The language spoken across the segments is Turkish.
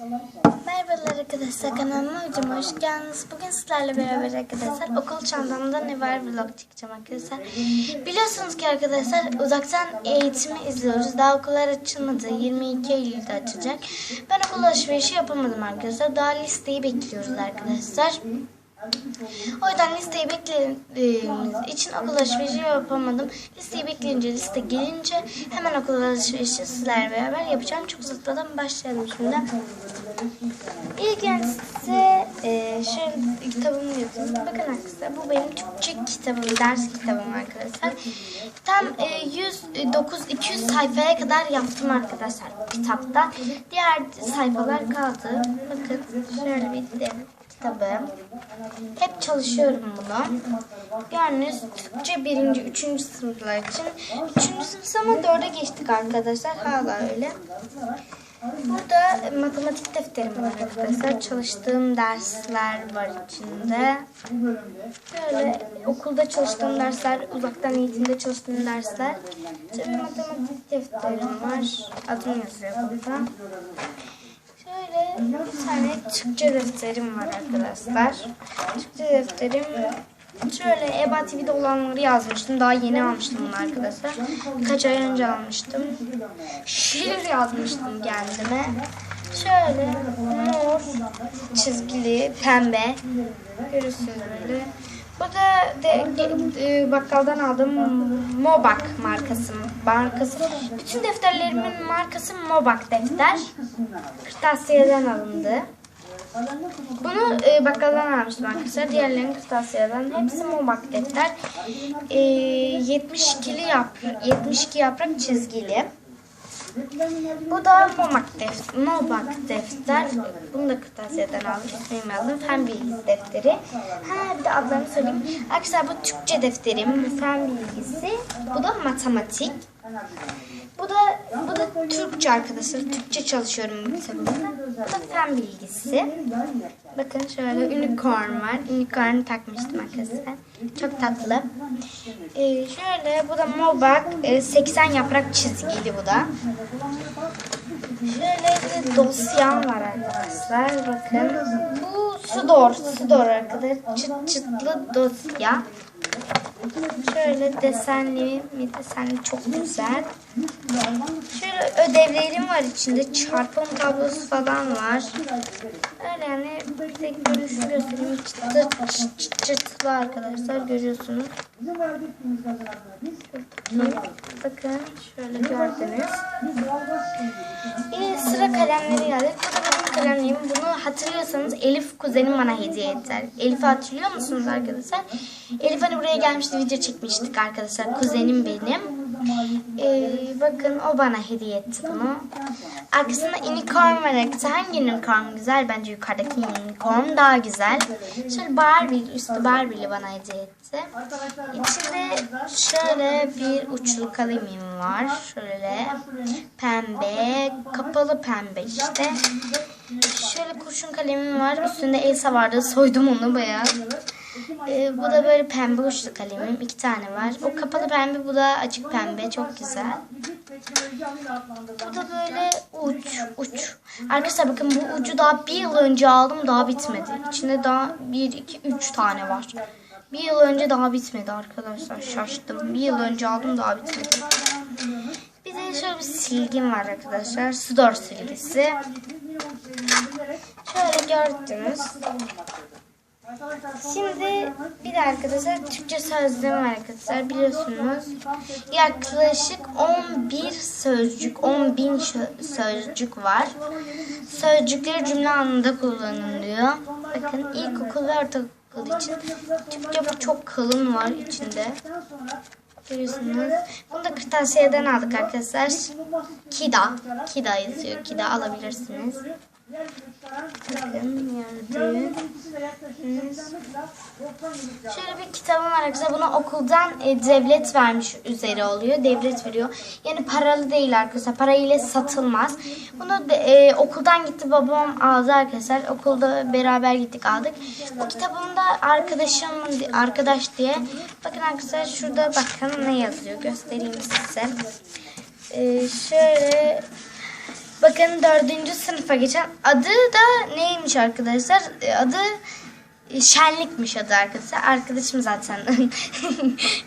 Merhabalar arkadaşlar kanalıma hocam hoş geldiniz. Bugün sizlerle beraber arkadaşlar okul çantamda ne var vlog çekeceğim arkadaşlar. Biliyorsunuz ki arkadaşlar uzaktan eğitimi izliyoruz. Daha okullar açılmadı. 22 Eylül'de açacak. Ben okul alışverişi yapamadım arkadaşlar. Daha listeyi bekliyoruz arkadaşlar. O yüzden listeyi beklediğimiz için okul alışverişi yapamadım. Listeyi bekleyince liste gelince hemen okul alışverişi sizlerle beraber yapacağım. Çok uzatmadan başlayalım şimdi. İlk size e, şöyle kitabımı yazıyorum. Bakın arkadaşlar bu benim Türkçe kitabım, ders kitabım arkadaşlar. Tam e, 100, e, 9, 200 sayfaya kadar yaptım arkadaşlar kitapta. Diğer sayfalar kaldı. Bakın şöyle bir de kitabım. Hep çalışıyorum bunu. Gördüğünüz Türkçe birinci, üçüncü sınıflar için. Üçüncü sınıf ama dörde geçtik arkadaşlar. Hala öyle. Burada matematik defterim var arkadaşlar. Çalıştığım dersler var içinde. Böyle okulda çalıştığım dersler, uzaktan eğitimde çalıştığım dersler. Şöyle matematik defterim var. Adım yazıyor burada. Bir tane Türkçe defterim var arkadaşlar. Türkçe defterim şöyle EBA TV'de olanları yazmıştım. Daha yeni almıştım bunu arkadaşlar. Birkaç ay önce almıştım. Şiir yazmıştım kendime. Şöyle mor, çizgili, pembe. Görürsünüz böyle. Bu da de, e, bakkaldan aldığım Mobak markası. markası. Bütün defterlerimin markası Mobak defter. Kırtasiyeden alındı. Bunu e, bakkaldan almıştım arkadaşlar. Diğerlerini kırtasiyeden. Hepsi Mobak defter. E, 72'li yaprak, 72 yaprak çizgili. Bu da Momak defter, Mobak defter. Bunu da kırtasiyeden aldım. İsmimi yazdım. Fen bilgisi defteri. Ha bir de adlarını söyleyeyim. Arkadaşlar bu Türkçe defterim. Bu fen bilgisi. Bu da matematik. Bu da bu da Türkçe arkadaşlar. Türkçe çalışıyorum bu kitabımda. Da fen bilgisi. Bakın şöyle unicorn var. Unicorn takmıştım arkadaşlar. Çok tatlı. Ee, şöyle bu da Mobak. Ee, 80 yaprak çizgili bu da. Şöyle bir dosyam var arkadaşlar. Bakın. Bu Sudor. Sudor arkadaşlar. Çıt çıtlı dosya. Şöyle desenli mi desenli çok güzel. Şöyle ödevlerim var içinde. Çarpım tablosu falan var. Yani de görüşü göstereyim. Çıtır çıt çıt çıtlı arkadaşlar görüyorsunuz. Bakın şöyle gördünüz. Yine sıra kalemleri geldi. Bu da benim kalemlerim. Bunu hatırlıyorsanız Elif kuzenim bana hediye etti. Elif'i hatırlıyor musunuz arkadaşlar? Elif hani buraya gelmişti video çekmiştik arkadaşlar. Kuzenim benim. Ee, bakın o bana hediye etti bunu. Arkasında unicorn var arkadaşlar. Hangi unicorn güzel? Bence yukarıdaki unicorn daha güzel. Şöyle Barbie, üstü Barbie'li bana hediye etti. İçinde şöyle bir uçlu kalemim var. Şöyle pembe, kapalı pembe işte. Şöyle kurşun kalemim var. Üstünde Elsa vardı. Soydum onu bayağı. Ee, bu da böyle pembe uçlu kalemim. iki tane var. O kapalı pembe, bu da açık pembe. Çok güzel. Bu da böyle uç, uç. Arkadaşlar bakın bu ucu daha bir yıl önce aldım. Daha bitmedi. İçinde daha bir, iki, üç tane var. Bir yıl önce daha bitmedi arkadaşlar. Şaştım. Bir yıl önce aldım daha bitmedi. Bir de şöyle bir silgim var arkadaşlar. Sudor silgisi. Şöyle gördünüz. Şimdi bir de arkadaşlar Türkçe sözlüğüm var arkadaşlar biliyorsunuz. Yaklaşık 11 sözcük, 10 bin sözcük var. Sözcükleri cümle anlamında kullanılıyor. Bakın ilkokul ve ortaokul için Türkçe çok kalın var içinde. Görüyorsunuz. Bunu da kırtasiyeden aldık arkadaşlar. Kida. Kida yazıyor. Kida alabilirsiniz. Şöyle bir kitabım var arkadaşlar. Bunu okuldan e, devlet vermiş üzere oluyor. Devlet veriyor. Yani paralı değil arkadaşlar. Parayla satılmaz. Bunu de, e, okuldan gitti babam aldı arkadaşlar. Okulda beraber gittik aldık. Bu kitabımda arkadaşım arkadaş diye. Bakın arkadaşlar şurada bakın ne yazıyor. Göstereyim size. E, şöyle Bakın dördüncü sınıfa geçen adı da neymiş arkadaşlar? E, Adı e, Şenlikmiş adı arkadaşlar. Arkadaşım zaten.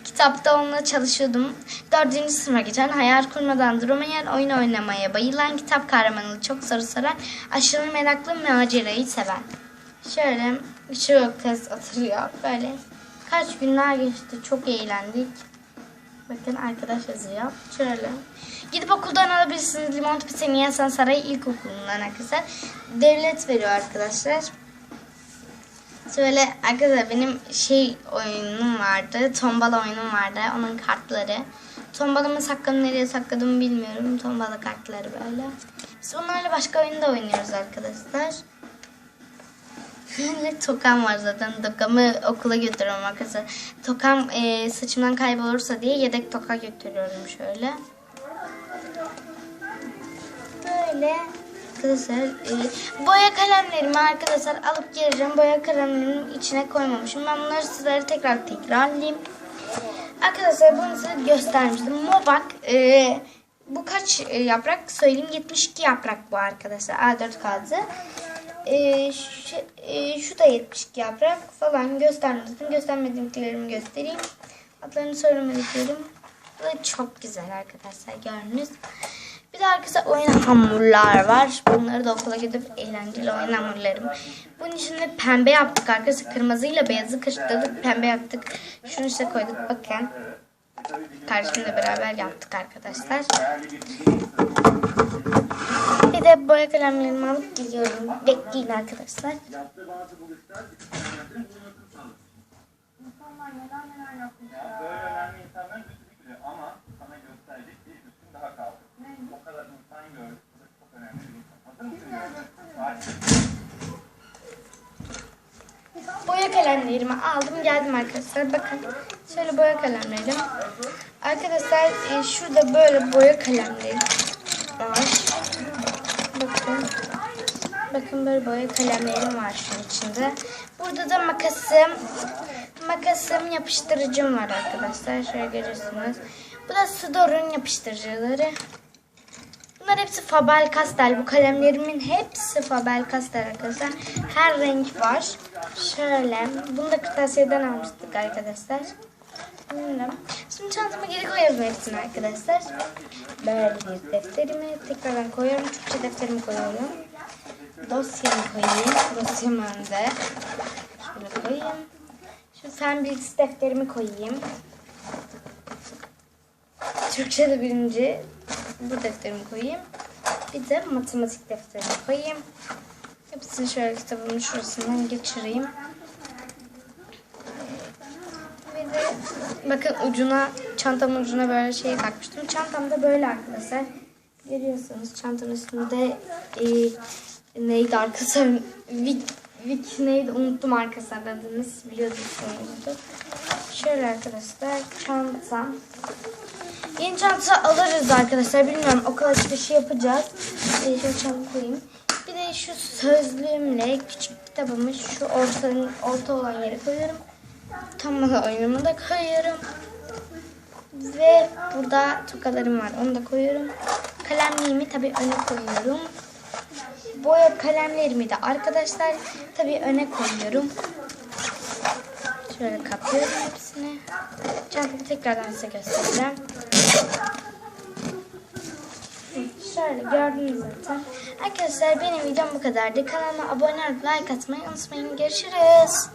Kitapta onunla çalışıyordum. Dördüncü sınıfa geçen hayal kurmadan duramayan, oyun oynamaya bayılan, kitap kahramanı çok soru soran, aşırı meraklı macerayı seven. Şöyle şu kız oturuyor böyle. Kaç günler geçti. Çok eğlendik. Bakın arkadaş yazıyor. Şöyle. Gidip okuldan alabilirsiniz. Limon Pise Niyasan Sarayı İlkokulu'ndan arkadaşlar. Devlet veriyor arkadaşlar. Şöyle arkadaşlar benim şey oyunum vardı. Tombala oyunum vardı. Onun kartları. Tombalamı sakladım nereye sakladığımı bilmiyorum. Tombala kartları böyle. Biz bunlarla başka oyunda oynuyoruz arkadaşlar. Böyle tokam var zaten. Tokamı okula götürüyorum arkadaşlar. Tokam e, saçımdan kaybolursa diye yedek toka götürüyorum şöyle. Böyle arkadaşlar e, boya kalemlerimi arkadaşlar alıp geleceğim. Boya kalemlerimi içine koymamışım. Ben bunları sizlere tekrar tekrarlayayım. Arkadaşlar bunu size göstermiştim. Mobak e, bu kaç e, yaprak söyleyeyim 72 yaprak bu arkadaşlar A4 kağıdı. E, şu, e, şu da 72 yaprak falan göstermedim. Göstermediklerimi göstereyim. Adlarını söylemediklerim. Bu da çok güzel arkadaşlar gördünüz. Bir de arkadaşlar oyun hamurlar var. Bunları da okula gidip eğlenceli oyun hamurlarım. Bunun içinde pembe yaptık arkadaşlar. Kırmızıyla beyazı karıştırdık. Pembe yaptık. Şunu işte koyduk. Bakın. Kardeşimle beraber yaptık arkadaşlar. De boya kalemlerimi alıp geliyorum. Bekleyin arkadaşlar. Böyle önemli insanların üstü bile ama sana gösterecek bir üstün daha kaldı. O kadar insan gördük. Bu da çok önemli bir insan. Hazır mısın? Hadi. Boya kalemlerimi aldım geldim arkadaşlar. Bakın şöyle boya kalemlerim. Arkadaşlar e, şurada böyle boya kalemleri var. Bakın. Bakın böyle boya kalemlerim var şunun içinde. Burada da makasım, makasım yapıştırıcım var arkadaşlar. Şöyle görüyorsunuz. Bu da Sidor'un yapıştırıcıları. Bunlar hepsi Faber Castell. Bu kalemlerimin hepsi Faber Castell arkadaşlar. Her renk var. Şöyle. Bunu da kırtasiyeden almıştık arkadaşlar. Şimdi çantama geri koyalım hepsini arkadaşlar. Böyle bir defterimi tekrardan koyuyorum. Türkçe defterimi koyuyorum. Dosyamı koyayım. Dosyam önde. Şöyle koyayım. Şu fen bilgisi defterimi koyayım. Türkçe'de birinci bu defterimi koyayım. Bir de matematik defterimi koyayım. Hepsini şöyle kitabımın şurasından geçireyim. Bir de bakın ucuna, çantamın ucuna böyle şey takmıştım. Çantam da böyle arkadaşlar. Görüyorsunuz çantanın üstünde e, neydi arkadaşlar? Vic, Vic neydi? Unuttum arkadaşlar adını. Siz biliyorsunuz. Şöyle arkadaşlar çantam. Yeni çanta alırız arkadaşlar. Bilmiyorum okul çıkışı yapacağız. Ee, şöyle çanta koyayım. Bir de şu sözlüğümle küçük kitabımı şu ortanın, orta olan yere koyuyorum. Tam oyunumu da koyuyorum. Ve burada tokalarım var. Onu da koyuyorum. Kalemliğimi tabii öne koyuyorum. Boya kalemlerimi de arkadaşlar tabii öne koyuyorum. Şöyle kapıyorum hepsini. Çantayı tekrardan size göstereceğim. Şöyle gördünüz zaten. Arkadaşlar benim videom bu kadardı. Kanalıma abone olup like atmayı unutmayın. Görüşürüz.